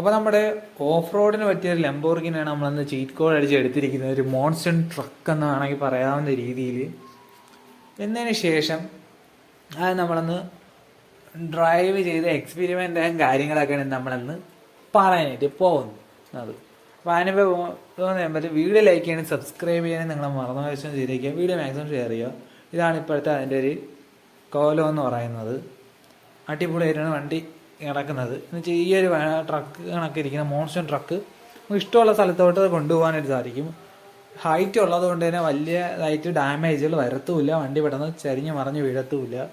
അപ്പോൾ നമ്മുടെ ഓഫ് റോഡിന് പറ്റിയ ഒരു ലംബോർഗിനാണ് നമ്മളന്ന് ചീറ്റ് കോഡ് അടിച്ച് എടുത്തിരിക്കുന്നത്. ഒരു മോൺസൺ ട്രക്ക് എന്ന് വേണമെങ്കിൽ പറയാവുന്ന രീതിയിൽ എന്നതിന് ശേഷം അത് നമ്മളന്ന് ഡ്രൈവ് ചെയ്ത് ആയ കാര്യങ്ങളൊക്കെയാണ് നമ്മളന്ന് പറയാനായിട്ട് പോകുന്നത്. അപ്പോൾ അതിനിപ്പോൾ പോകുന്ന വീഡിയോ ലൈക്ക് ചെയ്യാനും സബ്സ്ക്രൈബ് ചെയ്യാനും നിങ്ങൾ മറന്നു വശം ചെയ്തേക്കുക വീഡിയോ മാക്സിമം ഷെയർ ചെയ്യുക. ഇതാണ് ഇപ്പോഴത്തെ അതിന്റെ ഒരു കോലം എന്ന് പറയുന്നത്. അടിപൊളിയായിട്ടാണ് വണ്ടി കിടക്കുന്നത്. എന്ന് വെച്ചാൽ ഈ ഒരു ട്രക്ക് കണക്കിരിക്കുന്ന മോൺസ്റ്റർ ട്രക്ക് ഇഷ്ടമുള്ള സ്ഥലത്തോട്ട് കൊണ്ടുപോകാനായിട്ട് സാധിക്കും. ഹൈറ്റ് ഉള്ളത് കൊണ്ട് തന്നെ വലിയതായിട്ട് ഡാമേജുകൾ വരത്തുമില്ല. വണ്ടി പെട്ടെന്ന് ചരിഞ്ഞ് മറിഞ്ഞ് വീഴത്തുമില്ല.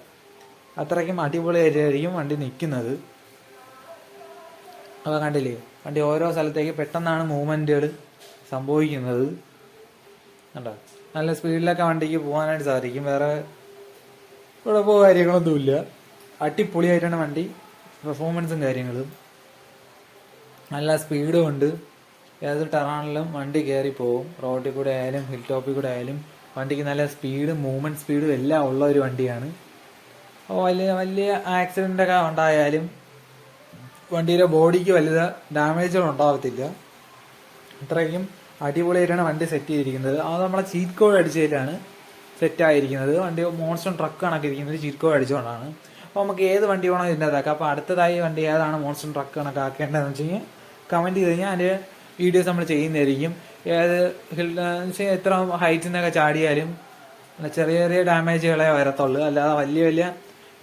അത്രയ്ക്കും അടിപൊളിയായിട്ടായിരിക്കും വണ്ടി നിൽക്കുന്നത്. അപ്പോൾ കണ്ടില്ലേ? വണ്ടി ഓരോ സ്ഥലത്തേക്ക് പെട്ടെന്നാണ് മൂവ്മെന്റുകൾ സംഭവിക്കുന്നത്. കണ്ടോ? നല്ല സ്പീഡിലൊക്കെ വണ്ടിക്ക് പോകാനായിട്ട് സാധിക്കും. വേറെ കുഴപ്പമോ കാര്യങ്ങളൊന്നുമില്ല. അടിപൊളിയായിട്ടാണ് വണ്ടി പെർഫോമൻസും കാര്യങ്ങളും. നല്ല സ്പീഡും ഉണ്ട്. ഏത് ടറാണിലും വണ്ടി കയറി പോകും റോഡിൽ കൂടെ ആയാലും ഹിൽ ടോപ്പിൽ കൂടെ ആയാലും വണ്ടിക്ക് നല്ല സ്പീഡും മൂവ്മെന്റ് സ്പീഡും എല്ലാം ഉള്ള ഒരു വണ്ടിയാണ്. അപ്പോൾ വലിയ വലിയ ആക്സിഡന്റ് ഒക്കെ ഉണ്ടായാലും വണ്ടിയുടെ ബോഡിക്ക് വലുത് ഡാമേജുകൾ ഉണ്ടാവത്തില്ല. അത്രയ്ക്കും അടിപൊളിയായിട്ടാണ് വണ്ടി സെറ്റ് ചെയ്തിരിക്കുന്നത്. അത് നമ്മളെ ചീറ്റ് കോഡ് അടിച്ചതിലാണ് സെറ്റ് ആയിരിക്കുന്നത്. വണ്ടി മോൺസ്റ്റർ ട്രക്ക് കണക്കിരിക്കുന്നത് ചീറ്റ് കോഡ് അടിച്ചുകൊണ്ടാണ് അപ്പോൾ നമുക്ക് ഏത് വണ്ടി വേണോ ഇതിന്റെ അതാക്കാം അപ്പോൾ അടുത്തതായി വണ്ടി ഏതാണ് മോൺസ്റ്റർ ട്രക്ക് കണക്കാക്കേണ്ടതെന്ന് വെച്ച് കഴിഞ്ഞാൽ കമന്റ് ചെയ്ത് കഴിഞ്ഞാൽ അതിന്റെ വീഡിയോസ് നമ്മൾ ചെയ്യുന്നതായിരിക്കും. ഏത് ഹിൽ എത്ര ഹൈറ്റിൽ നിന്നൊക്കെ ചാടിയാലും ചെറിയ ചെറിയ ഡാമേജുകളെ വരത്തുള്ളൂ. അല്ലാതെ വലിയ വലിയ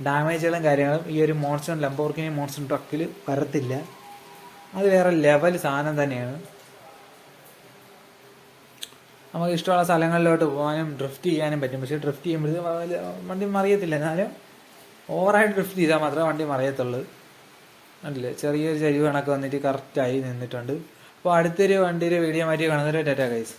ഡാമേജുകളും കാര്യങ്ങളും ഈ ഒരു മോൺസ്റ്റർ ലംബോർക്കിനി മോൺസ്റ്റർ ട്രക്കിൽ വരത്തില്ല. അത് വേറെ ലെവൽ സാധനം തന്നെയാണ്. നമുക്ക് ഇഷ്ടമുള്ള സ്ഥലങ്ങളിലോട്ട് പോകാനും ഡ്രിഫ്റ്റ് ചെയ്യാനും പറ്റും. പക്ഷേ ഡ്രിഫ്റ്റ് ചെയ്യുമ്പോഴത്തേക്കും വണ്ടി മറിയത്തില്ല. എന്നാലും ഓവറായിട്ട് ഡ്രിഫ്റ്റ് ചെയ്താൽ മാത്രമേ വണ്ടി മറിയത്തുള്ളൂ. കണ്ടില്ലേ? ചെറിയൊരു ചരിവ് കണക്ക് വന്നിട്ട് കറക്റ്റായി നിന്നിട്ടുണ്ട്. അപ്പോൾ അടുത്തൊരു വണ്ടിയുടെ വീഡിയോ മാറ്റി കാണുന്നൊരു ഡാറ്റ ഗൈസ്.